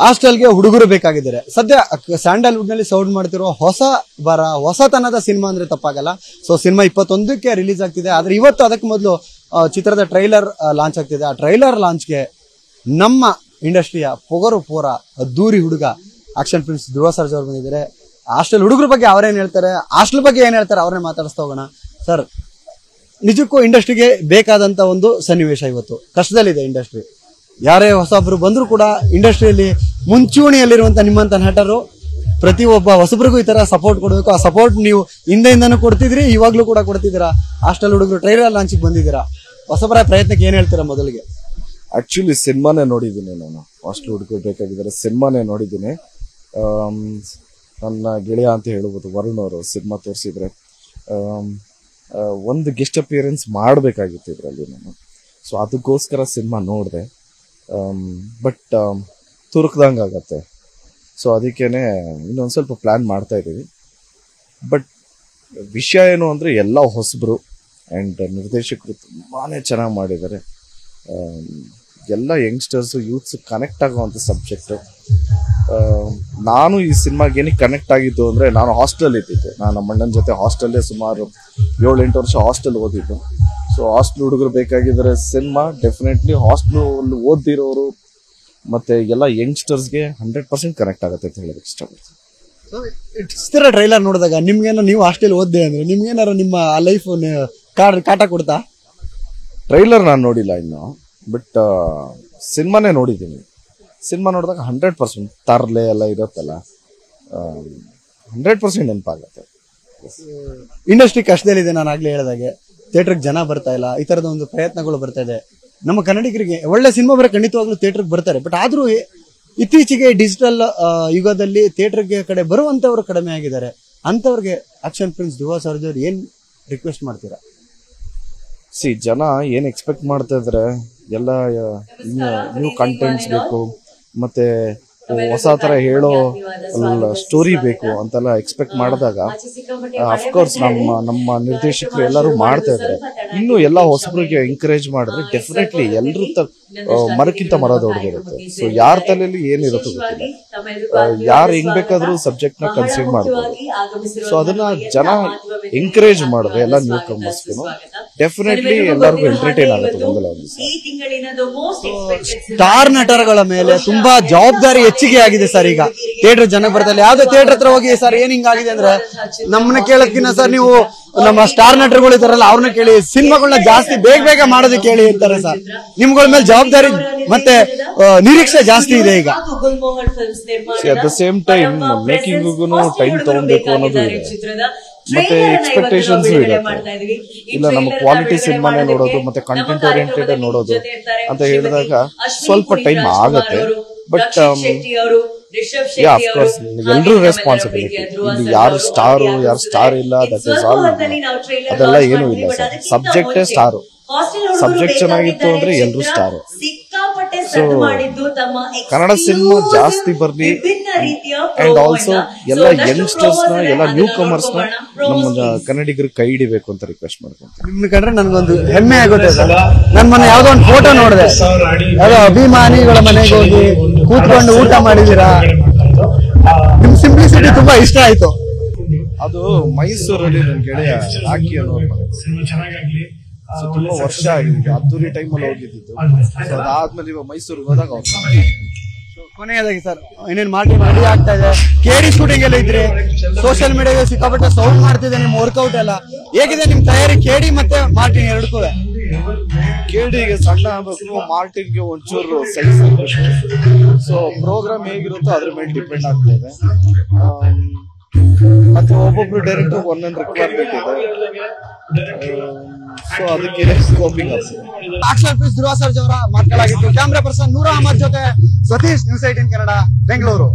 ಹಾಸ್ಟೆಲ್ಗೆ ಹುಡುಗರು ಬೇಕಾಗಿದ್ದಾರೆ. ಸದ್ಯ ಸ್ಯಾಂಡಲ್ವುಡ್ನಲ್ಲಿ ಸೌಂಡ್ ಮಾಡ್ತಿರೋ ಹೊಸ ಬರ, ಹೊಸತನದ ಸಿನಿಮಾ ಅಂದ್ರೆ ತಪ್ಪಾಗಲ್ಲ. ಸೊ ಸಿನಿಮಾ ಇಪ್ಪತ್ತೊಂದಕ್ಕೆ ರಿಲೀಸ್ ಆಗ್ತಿದೆ. ಆದ್ರೆ ಇವತ್ತು ಅದಕ್ಕೆ ಮೊದಲು ಚಿತ್ರದ ಟ್ರೈಲರ್ ಲಾಂಚ್ ಆಗ್ತಿದೆ. ಆ ಟ್ರೈಲರ್ ಲಾಂಚ್ಗೆ ನಮ್ಮ ಇಂಡಸ್ಟ್ರಿಯ ಪೊಗರು ಪೋರ, ಅದ್ದೂರಿ ಹುಡುಗ, ಆಕ್ಷನ್ ಫಿಲ್ಮ್ಸ್ ಧ್ರುವ ಸರ್ಜ್ ಅವ್ರು ಬಂದಿದ್ದಾರೆ. ಹಾಸ್ಟೆಲ್ ಹುಡುಗರ ಬಗ್ಗೆ ಅವರೇನು ಹೇಳ್ತಾರೆ? ಹಾಸ್ಟೆಲ್ ಬಗ್ಗೆ ಏನ್ ಹೇಳ್ತಾರೆ? ಅವ್ರನ್ನೇ ಮಾತಾಡಿಸ್ತಾ ಹೋಗೋಣ. ಸರ್, ನಿಜಕ್ಕೂ ಇಂಡಸ್ಟ್ರಿಗೆ ಬೇಕಾದಂತ ಒಂದು ಸನ್ನಿವೇಶ ಇವತ್ತು. ಕಷ್ಟದಲ್ಲಿದೆ ಇಂಡಸ್ಟ್ರಿ. ಯಾರೇ ಹೊಸಬ್ರು ಬಂದರೂ ಕೂಡ ಇಂಡಸ್ಟ್ರಿಯಲ್ಲಿ ಮುಂಚೂಣಿಯಲ್ಲಿರುವಂಥ ನಿಮ್ಮಂಥ ನಟರು, ಪ್ರತಿ ಒಬ್ಬ ಹೊಸಬ್ರಿಗೂ ಈ ಥರ ಸಪೋರ್ಟ್ ಕೊಡಬೇಕು. ಆ ಸಪೋರ್ಟ್ ನೀವು ಹಿಂದೆಯಿಂದನೂ ಕೊಡ್ತಿದ್ರಿ, ಇವಾಗಲೂ ಕೂಡ ಕೊಡ್ತಿದ್ದೀರಾ? ಹಾಸ್ಟೆಲ್ ಹುಡುಗರು ಟ್ರೈಲರ್ ಲಾಂಚಿಗೆ ಬಂದಿದ್ದೀರಾ? ಹೊಸಬರ ಪ್ರಯತ್ನಕ್ಕೆ ಏನು ಹೇಳ್ತೀರಾ ಮೊದಲಿಗೆ? ಆ್ಯಕ್ಚುಲಿ ಸಿನಿಮಾನೇ ನೋಡಿದ್ದೀನಿ ನಾನು. ಹಾಸ್ಟೆಲ್ ಹುಡುಗರು ಬೇಕಾಗಿದ್ದಾರೆ, ಸಿನಿಮಾನೇ ನೋಡಿದ್ದೀನಿ. ನನ್ನ ಗೆಳೆಯ ಅಂತ ಹೇಳ್ಬೋದು, ವರುಣ್ ಅವರು ಸಿನಿಮಾ ತೋರಿಸಿದ್ರೆ. ಒಂದು ಗೆಸ್ಟ್ ಅಪಿಯರೆನ್ಸ್ ಮಾಡಬೇಕಾಗಿತ್ತು ಇದರಲ್ಲಿ ನಾನು. ಸೊ ಅದಕ್ಕೋಸ್ಕರ ಸಿನಿಮಾ ನೋಡಿದೆ. ಬಟ್ ತುರುಕ್ದಂಗೆ ಆಗತ್ತೆ. ಸೊ ಅದಕ್ಕೇನೆ ಇನ್ನೊಂದು ಸ್ವಲ್ಪ ಪ್ಲ್ಯಾನ್ ಮಾಡ್ತಾ ಇದ್ದೀವಿ ಬಟ್ ವಿಷಯ ಏನು ಅಂದರೆ ಎಲ್ಲ ಹೊಸಬರು ಆ್ಯಂಡ್ ನಿರ್ದೇಶಕರು ತುಂಬಾ ಚೆನ್ನಾಗಿ ಮಾಡಿದ್ದಾರೆ. ಎಲ್ಲ ಯಂಗ್ಸ್ಟರ್ಸು ಯೂತ್ಸ್ ಕನೆಕ್ಟ್ ಆಗುವಂಥ ಸಬ್ಜೆಕ್ಟು ನಾನು ಈ ಸಿನಿಮಾಗೆ ಏನಕ್ಕೆ ಕನೆಕ್ಟ್ ಆಗಿದ್ದು ಅಂದರೆ ನಾನು ಹಾಸ್ಟೆಲ್ ಇದ್ದಿದ್ದೆ. ನಾನು ನಮ್ಮ ಅಣ್ಣನ ಜೊತೆ ಹಾಸ್ಟೆಲ್ಲೇ ಸುಮಾರು ಏಳು ಎಂಟು ವರ್ಷ ಹಾಸ್ಟೆಲ್ ಓದಿದ್ದು. ಸೊ ಹಾಸ್ಟೆಲ್ ಹುಡುಗರು ಬೇಕಾಗಿದ್ದಾರೆ ಸಿನಿಮಾ ಡೆಫಿನೆಟ್ಲಿ ಹಾಸ್ಟೆಲ್ ಓದ್ತಿರೋರು ಮತ್ತೆ ಎಲ್ಲ ಯಂಗ್ಸ್ಟರ್ಸ್ಗೆ ಹಂಡ್ರೆಡ್ ಪರ್ಸೆಂಟ್ ಕನೆಕ್ಟ್ ಆಗುತ್ತೆ ಅಂತ ಹೇಳೋದಕ್ಕೆ ಇಷ್ಟಪಡ್ತೀನಿ. ಚಿತ್ರ ಟ್ರೈಲರ್ ನೋಡಿದಾಗ ನಿಮ್ಗೇನೋ ನೀವು ಹಾಸ್ಟೆಲ್ ಓದ್ದೆ ಅಂದ್ರೆ ನಿಮ್ಗೇನಾರ ನಿಮ್ಮ ಲೈಫ್ ಕಾಟ ಕೊಡ್ತಾ? ಟ್ರೈಲರ್ ನಾನು ನೋಡಿಲ್ಲ ಇನ್ನು ಬಟ್ ಸಿನಿಮಾನೇ ನೋಡಿದ್ದೀನಿ. ಸಿನಿಮಾ ನೋಡಿದಾಗ ಹಂಡ್ರೆಡ್ ಪರ್ಸೆಂಟ್ ತರ್ಲೆ ಎಲ್ಲ ಇರುತ್ತಲ್ಲ ಹಂಡ್ರೆಡ್ ಪರ್ಸೆಂಟ್ ನೆನಪಾಗುತ್ತೆ. ಇಂಡಸ್ಟ್ರಿ ಕಷ್ಟದಲ್ಲಿದೆ ನಾನು ಆಗ್ಲೇ ಹೇಳಿದಾಗೆ. ಥಿಯೇಟರ್ಗೆ ಜನ ಬರ್ತಾ ಇಲ್ಲ ಈ ತರದ ಒಂದು ಪ್ರಯತ್ನಗಳು ಬರ್ತಾ ಇದೆ. ನಮ್ಮ ಕನ್ನಡಿಗರಿಗೆ ಒಳ್ಳೆ ಸಿನಿಮಾ ಬರೋ ಖಂಡಿತವಾಗ್ಲೂ ಥಿಯೇಟರ್ಗೆ ಬರ್ತಾರೆ ಬಟ್ ಆದ್ರೂ ಇತ್ತೀಚೆಗೆ ಡಿಜಿಟಲ್ ಯುಗದಲ್ಲಿ ಥಿಯೇಟರ್ಗೆ ಕಡೆ ಬರುವಂತವರು ಕಡಿಮೆ ಆಗಿದ್ದಾರೆ. ಅಂತವ್ರಿಗೆ ಆಕ್ಷನ್ ಫಿಲ್ಮ್ಸ್ ದುವಾ ಸರ್ಜರ್ ಏನ್ ರಿಕ್ವೆಸ್ಟ್ ಮಾಡ್ತೀರಾ? ಸಿ ಜನ ಏನು ಎಕ್ಸ್ಪೆಕ್ಟ್ ಮಾಡ್ತಾ ಇದ್ರೆ? ಎಲ್ಲ ನ್ಯೂ ಕಂಟೆಂಟ್ಸ್ ಬೇಕು ಮತ್ತೆ ಹೊಸ ತರ ಹೇಳೋ ಸ್ಟೋರಿ ಬೇಕು ಅಂತೆಲ್ಲ ಎಕ್ಸ್ಪೆಕ್ಟ್ ಮಾಡಿದಾಗ ಅಫ್ಕೋರ್ಸ್ ನಮ್ಮ ನಮ್ಮ ನಿರ್ದೇಶಕರು ಎಲ್ಲರೂ ಮಾಡ್ತಾ ಇದ್ದಾರೆ. ಇನ್ನು ಎಲ್ಲ ಹೊಸಬರಿಗೆ ಎನ್ಕರೇಜ್ ಮಾಡಿದ್ರೆ ಡೆಫಿನೆಟ್ಲಿ ಎಲ್ಲರೂ ತ ಮರಕ್ಕಿಂತ ಮರ ದೊಡ್ಡದಿರುತ್ತೆ ಸೊ ಯಾರ ತಲೆಯಲ್ಲಿ ಏನಿರುತ್ತೋ ಗೊತ್ತಿಲ್ಲ. ಯಾರು ಹೆಂಗ್ ಬೇಕಾದ್ರೂ ಸಬ್ಜೆಕ್ಟ್ನ ಕನ್ಸಿಡರ್ ಮಾಡ್ಬೋದು. ಸೊ ಅದನ್ನ ಜನ ಎನ್ಕರೇಜ್ ಮಾಡಿದ್ರೆ ಎಲ್ಲ ನ್ಯೂ ಕಮರ್ಸ್ಗೂ ಡೆಫಿನೆಟ್ಲಿ ಎಲ್ಲರಿಗೂ ಎಂಟರ್ಟೈನ್ ಆಗುತ್ತೆ ಒಂದಲ್ಲ ಒಂದು ಸ್ಟಾರ್ ನಟರಗಳ ಮೇಲೆ ತುಂಬಾ ಜವಾಬ್ದಾರಿ ಹೆಚ್ಚಿಗೆ ಆಗಿದೆ ಸರ್ ಈಗ. ಥಿಯೇಟರ್ ಜನ ಬರ್ತಾರೆ ಯಾವ್ದೋ ಥಿಯೇಟರ್ ಹತ್ರ ಹೋಗಿ ಸರ್ ಏನ್ ಹಿಂಗಾಗಿದೆ ಅಂದ್ರೆ ನಮ್ಮನ್ನ ಕೇಳೋದ್ಕಿನ್ನ ಸರ್ ನೀವು ನಮ್ಮ ಸ್ಟಾರ್ ನಟರುಗಳು ಇದಾರಲ್ಲ ಅವ್ರನ್ನ ಕೇಳಿ ಸಿನಿಮಾಗಳನ್ನ ಜಾಸ್ತಿ ಬೇಗ ಬೇಗ ಮಾಡೋದಕ್ಕೆ ಕೇಳಿ ಇರ್ತಾರೆ ಸರ್. ನಿಮ್ಗಳ ಮೇಲೆ ಜವಾಬ್ದಾರಿ ಮತ್ತೆ ನಿರೀಕ್ಷೆ ಜಾಸ್ತಿ ಇದೆ ಈಗ. At the same time making time ತಗೊಂಡ್ಬೇಕು ತಗೊಬೇಕು ಅನ್ನೋದು ಇದೆ. ಮತ್ತೆ ಎಕ್ಸ್ಪೆಕ್ಟೇಷನ್ಸ್ ಇಲ್ಲ ನಮ್ಮ ಕ್ವಾಲಿಟಿ ಸಿನಿಮಾನೇ ನೋಡೋದು ಮತ್ತೆ ಕಂಟೆಂಟ್ ಓರಿಯೆಂಟೆಡ್ ನೋಡೋದು ಅಂತ ಹೇಳಿದಾಗ ಸ್ವಲ್ಪ ಟೈಮ್ ಆಗುತ್ತೆ. ಬಟ್ ಎಲ್ಲರೂ ರೆಸ್ಪಾನ್ಸಿಬಿಲಿಟಿ ಇಲ್ಲಿ ಯಾರು ಸ್ಟಾರ್ ಯಾರು ಸ್ಟಾರ್ ಇಲ್ಲ ದಟ್ ಇಸ್ ಆಲ್ ಅದೆಲ್ಲ ಏನು ಇಲ್ಲ ಸರ್. ಸಬ್ಜೆಕ್ಟೇ ಸ್ಟಾರ್ ಸಬ್ಜೆಕ್ಟ್ ಚೆನ್ನಾಗಿತ್ತು ಅಂದ್ರೆ ಎಲ್ಲರೂ ಸ್ಟಾರ್ ತಮ್ಮ ಕನ್ನಡ ಸಿನಿಮಾ ಜಾಸ್ತಿ ಬರ್ಲಿ ಅಂಡ್ ಆಲ್ಸೋ ಎಲ್ಲ ಯಂಗ್ಸ್ಟರ್ಸ್ನ ಎಲ್ಲ ನ್ಯೂ ಕಮರ್ಸ್ನ ನಮ್ಮ ಕನ್ನಡಿಗರು ಕೈ ಹಿಡಿಬೇಕು ಅಂತ ರಿಕ್ವೆಸ್ಟ್ ಮಾಡ್ಕೊಂತೀನಿ ನಿಮ್ಗೆ ಕಂಡ್ರೆ ನನ್ಗೊಂದು ಹೆಮ್ಮೆ ಆಗುತ್ತೆ ಸರ್. ನನ್ನ ಮನೆ ಯಾವ್ದೋ ಒಂದು ಫೋಟೋ ನೋಡಿದೆ. ಯಾವ್ದೋ ಅಭಿಮಾನಿಗಳ ಮನೆಗೆ ಹೋಗಿ ಕೂತ್ಕೊಂಡು ಊಟ ಮಾಡಿದೀರಾ? ನಿಮ್ ಸಿಂಪ್ಲಿಸಿಟಿ ತುಂಬಾ ಇಷ್ಟ ಆಯ್ತು. ಅದು ಮೈಸೂರಲ್ಲಿ ನನ್ನ ಗೆಳೆಯ ರಾಕಿ ಚೆನ್ನಾಗಿ ಮನೆ ಸೊ ತುಂಬಾ ವರ್ಷ ಆಗಿದೆ ಅದ್ದೂರಿ ಟೈಮ್ ಅಲ್ಲಿ ಹೋಗಿದ್ದು ಸೊ ಅದಾದ್ಮೇಲೆ ಇವಾಗ ಮೈಸೂರಿಗೆ ಹೋದಾಗ ಕೊನೆಯದಾಗಿ ಸರ್ ಇನ್ನೇನ್ ಮಾಡಿ ರೆಡಿ ಆಗ್ತಾ ಇದೆ. ಕೇಡಿ ಶೂಟಿಂಗ್ ಎಲ್ಲ ಇದ್ರೆ. ಸೋಷಿಯಲ್ ಮೀಡಿಯಾಗೆ ಸಿಕ್ಕಾಪಟ್ಟೆ ಸೌಂಡ್ ಮಾಡ್ತಿದೆ ನಿಮ್ ವರ್ಕೌಟ್ ಎಲ್ಲ. ಹೇಗಿದೆ ನಿಮ್ ತಯಾರಿ? ಕೇಡಿ ಮತ್ತೆ ಮಾರ್ಟಿನ್ ಎರಡಕ್ಕೂ ಕೇಡಿಗೆ ಸಣ್ಣ ಆಗ್ಬೇಕು ಮಾರ್ಟಿನ್ಗೆ ಒಂಚೂರು ಸೈಜ್ ಸೊ ಪ್ರೋಗ್ರಾಮ್ ಹೇಗಿರುತ್ತೋ ಅದ್ರ ಮೇಲೆ ಡಿಪೆಂಡ್ ಆಗ್ತಾ ಇದೆ. ಆಮ್, ಮತ್ತೆ ಒಬ್ಬೊಬ್ರು ಡೈರೆಕ್ಟ್ ಒಂದೊಂದು ರಿಕ್ವೈರ್ಮೆಂಟ್ ಇದೆ ಸೊ ಅದಕ್ಕೆ ಸ್ಕೋಪಿಂಗ್ ಆಗ್ತದೆ ಆಕ್ಷನ್ ಪೀಸ್ ಸರ್ಜ್ ಅವರ ಮಾತುಗಳಾಗಿತ್ತು ಕ್ಯಾಮ್ರಾ ಪರ್ಸನ್ ನೂರ ಅಹಮದ್ ಜೊತೆ ಸತೀಶ್ ನ್ಯೂಸ್ ಏಟಿನ್ ಕನ್ನಡ ಬೆಂಗಳೂರು.